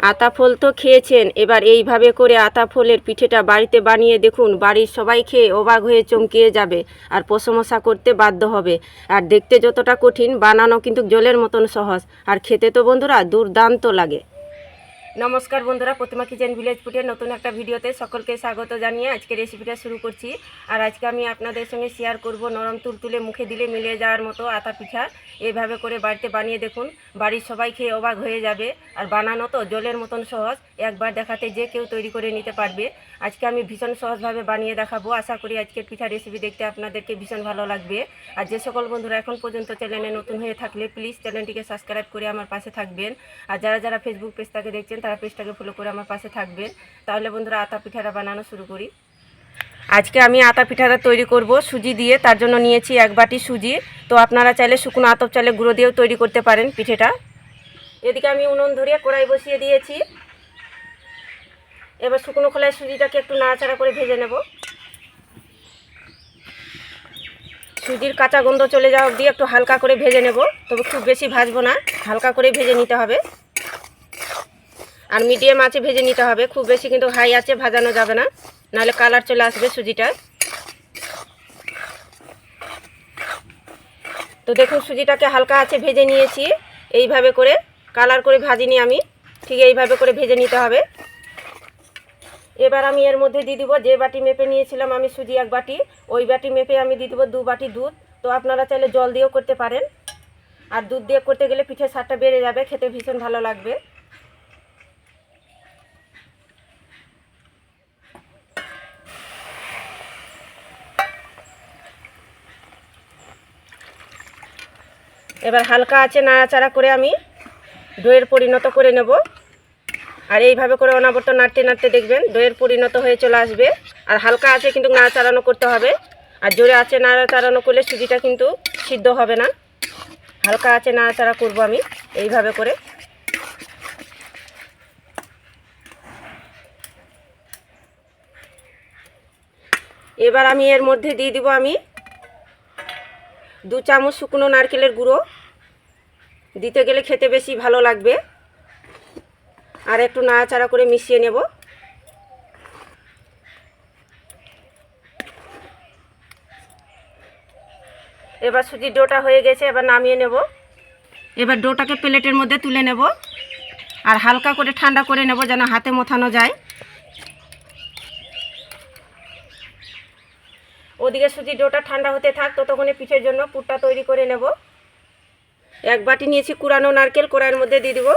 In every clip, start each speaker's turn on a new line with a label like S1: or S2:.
S1: আতা ফল তো খেয়েছেন। এবার এইভাবে করে আতা ফলের পিঠেটা বাড়িতে বানিয়ে দেখুন। বাড়ির সবাই খেয়ে অবাক হয়ে চমকিয়ে যাবে আর প্রশংসা করতে বাধ্য হবে। আর দেখতে যতটা কঠিন, বানানো কিন্তু জলের মতন সহজ। আর খেতে তো বন্ধুরা দুর্দান্ত লাগে। নমস্কার বন্ধুরা, প্রতিমা কিচেন ভিলেজ ফুডের নতুন একটা ভিডিওতে সকলকে স্বাগত জানিয়ে আজকে রেসিপিটা শুরু করছি। আর আজকে আমি আপনাদের সঙ্গে শেয়ার করব নরম তুলতুলে মুখে দিলে মিলে যাওয়ার মতো আতা পিঠা। এইভাবে করে বাড়িতে বানিয়ে দেখুন, বাড়ির সবাই খেয়ে অবাক হয়ে যাবে। আর বানানো তো জলের মতন সহজ, একবার দেখাতে যে কেউ তৈরি করে নিতে পারবে। আজকে আমি ভীষণ সহজভাবে বানিয়ে দেখাবো। আশা করি আজকের পিঠা রেসিপি দেখতে আপনাদেরকে ভীষণ ভালো লাগবে। আর যে সকল বন্ধুরা এখন পর্যন্ত চ্যানেলে নতুন হয়ে থাকলে প্লিজ চ্যানেলটিকে সাবস্ক্রাইব করে আমার পাশে থাকবেন। আর যারা যারা ফেসবুক পেজটাকে দেখছেন তারা পেজটাকে ফলো করে আমার পাশে থাকবেন তাহলে বন্ধুরা আতা পিঠাটা বানানো শুরু করি। আজকে আমি আতা পিঠাটা তৈরি করব সুজি দিয়ে, তার জন্য নিয়েছি এক বাটি সুজি। তো আপনারা চাইলে শুকনো আতপ চালে গুঁড়ো দিয়েও তৈরি করতে পারেন পিঠেটা। এদিকে আমি উনুন ধরিয়ে কড়াই বসিয়ে দিয়েছি। এবার শুকনো খোলায় সুজিটাকে একটু নাড়াচাড়া করে ভেজে নেব। সুজির কাঁচা গন্ধ চলে যাওয়া অবধি একটু হালকা করে ভেজে নেব, তবে খুব বেশি ভাজবো না, হালকা করে ভেজে নিতে হবে। আর মিডিয়াম আছে ভেজে নিতে হবে। খুব বেশি কিন্তু হাই আছে, ভাজানো যাবে না। নাহলে কালার চলে আসবে সুজিটার। তো দেখুন সুজিটাকে হালকা আছে ভেজে নিয়েছি। এইভাবে করে কালার করে ভাজিনি আমি। ঠিক এইভাবে করে ভেজে নিতে হবে। এবার আমি এর মধ্যে দিয়ে দিব, যে বাটি মেপে নিয়েছিলাম আমি সুজি এক বাটি, ওই বাটি মেপে আমি দিয়ে দিব দু বাটি দুধ। তো আপনারা চাইলে জল দিয়েও করতে পারেন। আর দুধ দিয়ে করতে গেলে পিঠের স্বাদটা বেড়ে যাবে, খেতে ভীষণ ভালো লাগবে। এবার হালকা আছে নাড়াচাড়া করে আমি দইয়ের পরিণত করে নেব। আর এইভাবে করে অনাবর্ত নাড়তে নাড়তে দেখবেন দইয়ের পরিণত হয়ে চলে আসবে। আর হালকা আছে কিন্তু নাড়াচাড়ানো করতে হবে। আর জোরে আছে নাড়াচাড়ানো করলে সুজিটা কিন্তু সিদ্ধ হবে না। হালকা আছে নাড়াচাড়া করব আমি এইভাবে করে। এবার আমি এর মধ্যে দিয়ে দিব আমি দু চামচ শুকনো নারকেলের গুঁড়ো। দিতে গেলে খেতে বেশি ভালো লাগবে। আর একটু নাড়াচাড়া করে মিশিয়ে নেব। এবার সুজির ডোটা হয়ে গেছে, এবার নামিয়ে নেব। এবার ডোটাকে প্লেটের মধ্যে তুলে নেব। আর হালকা করে ঠান্ডা করে নেব যেন হাতে মোথানো যায়। ওদিকে সুজির ডোটা ঠান্ডা হতে থাক, ততক্ষণে পিঠের জন্য পুরটা তৈরি করে নেব। এক বাটি নিয়েছি কুড়ানো নারকেল, কড়াইয়ের মধ্যে দিয়ে দিব।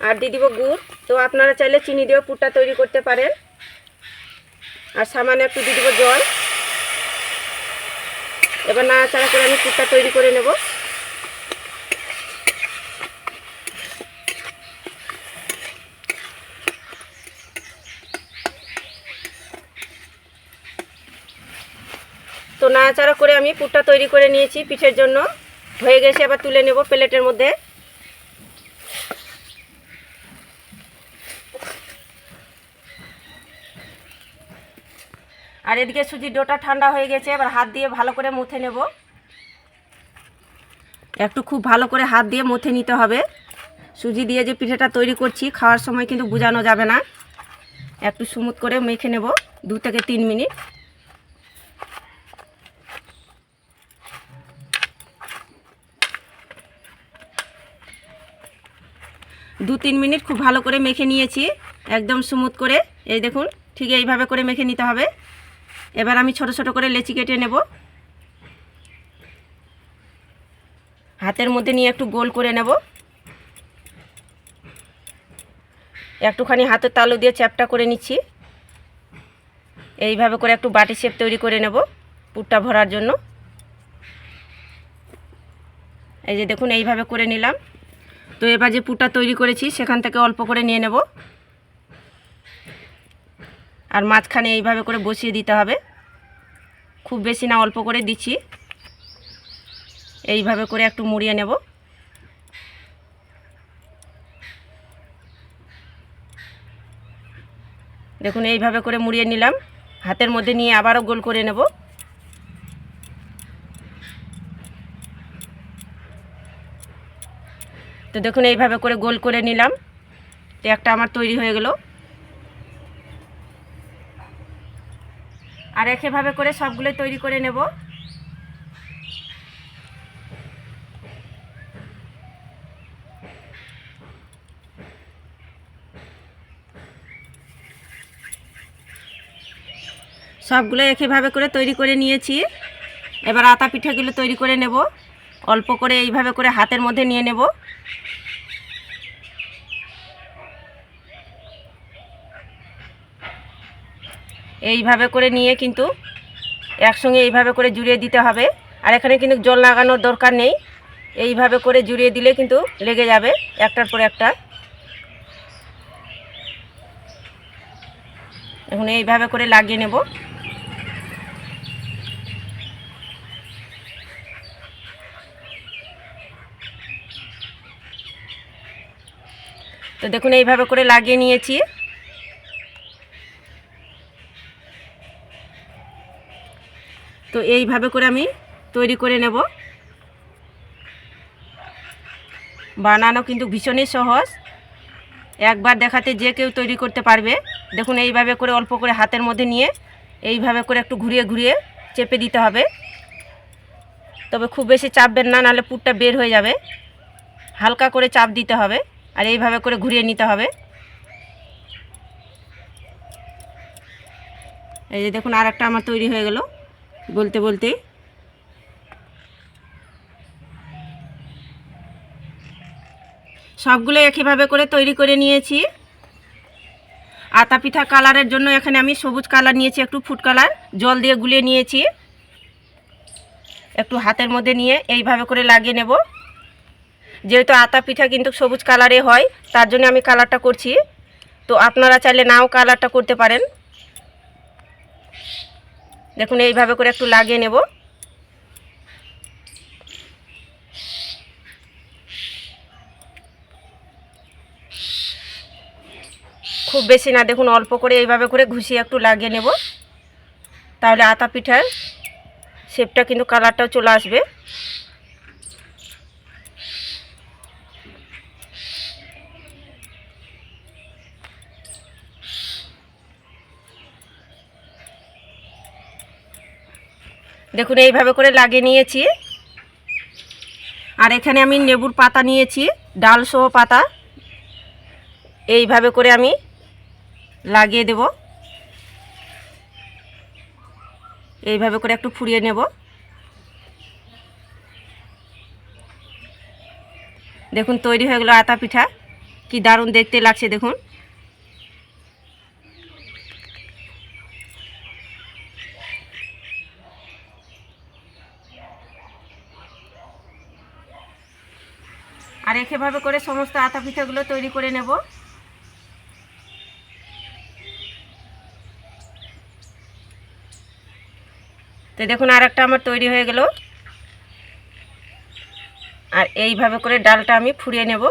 S1: আর দিয়ে দিব গুড়। তো আপনারা চাইলে চিনি দিয়েও পুরটা তৈরি করতে পারেন। আর সামান্য একটু দিয়ে দিব জল। এবার নাড়াচাড়া করে আমি পুরটা তৈরি করে নেব। তো নাড়াচাড়া করে আমি পুরটা তৈরি করে নিয়েছি পিঠের জন্য। হয়ে গেছে, এবার তুলে নেব প্লেটের মধ্যে। আর এদিকে সুজির ডোটা ঠান্ডা হয়ে গেছে, এবার হাত দিয়ে ভালো করে মুথে নেব। একটু খুব ভালো করে হাত দিয়ে মুথে নিতে হবে। সুজি দিয়ে যে পিঠেটা তৈরি করছি, খাওয়ার সময় কিন্তু বোঝানো যাবে না। একটু স্মুথ করে মেখে নেব, দু থেকে তিন মিনিট। দু তিন মিনিট খুব ভালো করে মেখে নিয়েছি, একদম স্মুথ করে। এই দেখুন, ঠিক এইভাবে করে মেখে নিতে হবে। এবার আমি ছোট ছোট করে লেচি কেটে নেব। হাতের মধ্যে নিয়ে একটু গোল করে নেব। একটুখানি হাতের তালু দিয়ে চ্যাপটা করে নিচ্ছি। এইভাবে করে একটু বাটি শেপ তৈরি করে নেব পুরটা ভরার জন্য। এই যে দেখুন, এইভাবে করে নিলাম। তো এবার যে পুরটা তৈরি করেছি, সেখান থেকে অল্প করে নিয়ে নেব। আর মাঝখানে এইভাবে করে বসিয়ে দিতে হবে। খুব বেশি না, অল্প করে দিচ্ছি। এইভাবে করে একটু মুড়িয়ে নেব। দেখুন, এইভাবে করে মুড়িয়ে নিলাম। হাতের মধ্যে নিয়ে আবারও গোল করে নেব। তো দেখুন, এইভাবে করে গোল করে নিলাম। তো একটা আমার তৈরি হয়ে গেল। আর একইভাবে করে সবগুলো তৈরি করে নেব। সবগুলো একইভাবে করে তৈরি করে নিয়েছি। এবার আতা পিঠাগুলো তৈরি করে নেব। অল্প করে এইভাবে করে হাতের মধ্যে নিয়ে নেব। এইভাবে করে নিয়ে কিন্তু একসঙ্গে এইভাবে করে জুড়িয়ে দিতে হবে। আর এখানে কিন্তু জল লাগানোর দরকার নেই। এইভাবে করে জুড়িয়ে দিলে কিন্তু লেগে যাবে একটার পর একটা। এখন এইভাবে করে লাগিয়ে নেব। তো দেখুন, এইভাবে করে লাগিয়ে নিয়েছি। তো এইভাবে করে আমি তৈরি করে নেব। বানানো কিন্তু ভীষণই সহজ। একবার দেখাতে যে কেউ তৈরি করতে পারবে। দেখুন, এইভাবে করে অল্প করে হাতের মধ্যে নিয়ে এইভাবে করে একটু ঘুরিয়ে ঘুরিয়ে চেপে দিতে হবে। তবে খুব বেশি চাপবেন না, নাহলে পুরটা বের হয়ে যাবে। হালকা করে চাপ দিতে হবে। আর এইভাবে করে ঘুরিয়ে নিতে হবে। এই যে দেখুন আর একটা আমার তৈরি হয়ে গেল, বলতে বলতে সবগুলো একইভাবে করে তৈরি করে নিয়েছি। আতা পিঠা কালারের জন্য এখানে আমি সবুজ কালার নিয়েছি, একটু ফুড কালার, জল দিয়ে গুলিয়ে নিয়েছি। একটু হাতের মধ্যে নিয়ে এইভাবে করে লাগিয়ে নেব। যেহেতু আতা পিঠা কিন্তু সবুজ কালারে হয়, তার জন্য আমি কালারটা করছি। তো আপনারা চাইলে নাও কালারটা করতে পারেন। দেখুন, এইভাবে করে একটু লাগিয়ে নেব। খুব বেশি না, দেখুন, অল্প করে এইভাবে করে ঘুষিয়ে একটু লাগিয়ে নেব। তাহলে আতা পিঠার শেপটা কিন্তু কালারটাও চলে আসবে। দেখুন, এইভাবে করে লাগিয়ে নিয়েছি। আর এখানে আমি লেবুর পাতা নিয়েছি, ডাল সহ পাতা। এইভাবে করে আমি লাগিয়ে দেব। এইভাবে করে একটু ফুরিয়ে নেব। দেখুন, তৈরি হয়ে গেলো আতা পিঠা। কি দারুণ দেখতে লাগছে, দেখুন। আর একেভাবে করে সমস্ত আতা পিঠাগুলো তৈরি করে নেব। তো দেখুন আর একটা আমার তৈরি হয়ে গেল। আর এইভাবে করে ডালটা আমি ফুরিয়ে নেব।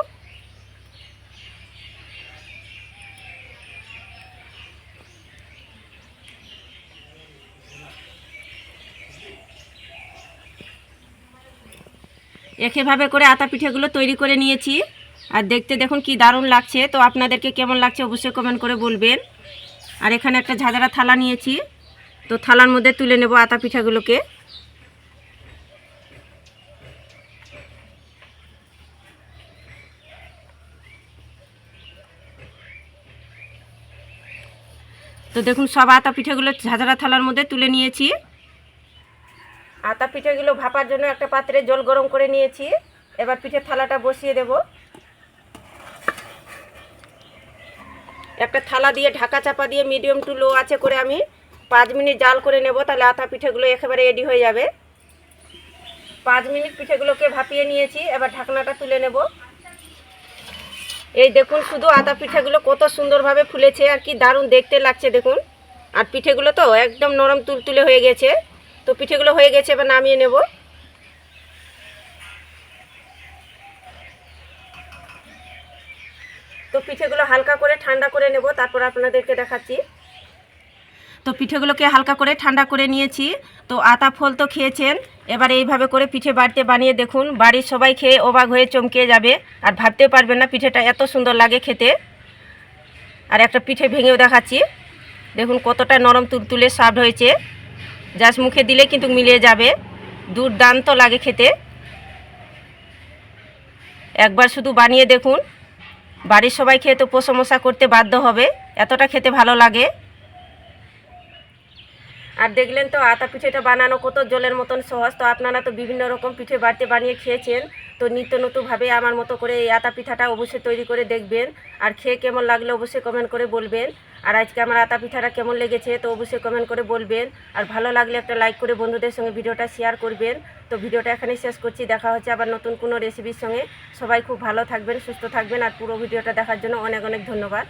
S1: একইভাবে করে আতা পিঠেগুলো তৈরি করে নিয়েছি। আর দেখতে দেখুন কি দারুণ লাগছে। তো আপনাদেরকে কেমন লাগছে অবশ্যই কমেন্ট করে বলবেন। আর এখানে একটা ঝাঁঝরা থালা নিয়েছি। তো থালার মধ্যে তুলে নেব আতা পিঠাগুলোকে। তো দেখুন, সব আতা পিঠাগুলো ঝাঁঝরা থালার মধ্যে তুলে নিয়েছি। আতা পিঠেগুলো ভাপার জন্য একটা পাত্রে জল গরম করে নিয়েছি। এবার পিঠের থালাটা বসিয়ে দেব। একটা থালা দিয়ে ঢাকা চাপা দিয়ে মিডিয়াম টু লো আছে করে আমি পাঁচ মিনিট জাল করে নেব, তাহলে আতা পিঠেগুলো একেবারে রেডি হয়ে যাবে। পাঁচ মিনিট পিঠেগুলোকে ভাপিয়ে নিয়েছি, এবার ঢাকনাটা তুলে নেব। এই দেখুন, শুধু আতা পিঠেগুলো কত সুন্দরভাবে ফুলেছে, আর কি দারুণ দেখতে লাগছে, দেখুন। আর পিঠেগুলো তো একদম নরম তুলতুলে হয়ে গেছে। তো পিঠেগুলো হয়ে গেছে, এবার নামিয়ে নেব। তো পিঠেগুলো হালকা করে ঠান্ডা করে নেব, তারপর আপনাদেরকে দেখাচ্ছি। তো পিঠেগুলোকে হালকা করে ঠান্ডা করে নিয়েছি। তো আতা ফল তো খেয়েছেন, এবার এইভাবে করে পিঠে বাড়িতে বানিয়ে দেখুন, বাড়ির সবাই খেয়ে অবাক হয়ে চমকে যাবে, আর ভাবতেও পারবেন না পিঠেটা এত সুন্দর লাগে খেতে। আর একটা পিঠে ভেঙেও দেখাচ্ছি, দেখুন কতটা নরম তুলতুলে সাফট হয়েছে। জাস্ট মুখে দিলে কিন্তু মিলিয়ে যাবে। দুর্দান্ত লাগে খেতে। একবার শুধু বানিয়ে দেখুন। বাড়ির সবাই খেয়ে তো প্রশংসা করতে বাধ্য হবে। এতটা খেতে ভালো লাগে। আর দেখলেন তো আতা পিঠেটা বানানো কত জলের মতন সহজ। তো আপনারা তো বিভিন্ন রকম পিঠে বাড়তে বানিয়ে খেয়েছেন। তো নিত্য নতুনভাবে আমার মতো করে এই আতা পিঠাটা অবশ্যই তৈরি করে দেখবেন। আর খেয়ে কেমন লাগলে অবশ্যই কমেন্ট করে বলবেন। আর আজকে আমার আতা পিঠাটা কেমন লেগেছে তো অবশ্যই কমেন্ট করে বলবেন। আর ভালো লাগলে একটা লাইক করে বন্ধুদের সঙ্গে ভিডিওটা শেয়ার করবেন। তো ভিডিওটা এখানেই শেষ করছি। দেখা হচ্ছে আবার নতুন কোনো রেসিপির সঙ্গে। সবাই খুব ভালো থাকবেন, সুস্থ থাকবেন। আর পুরো ভিডিওটা দেখার জন্য অনেক অনেক ধন্যবাদ।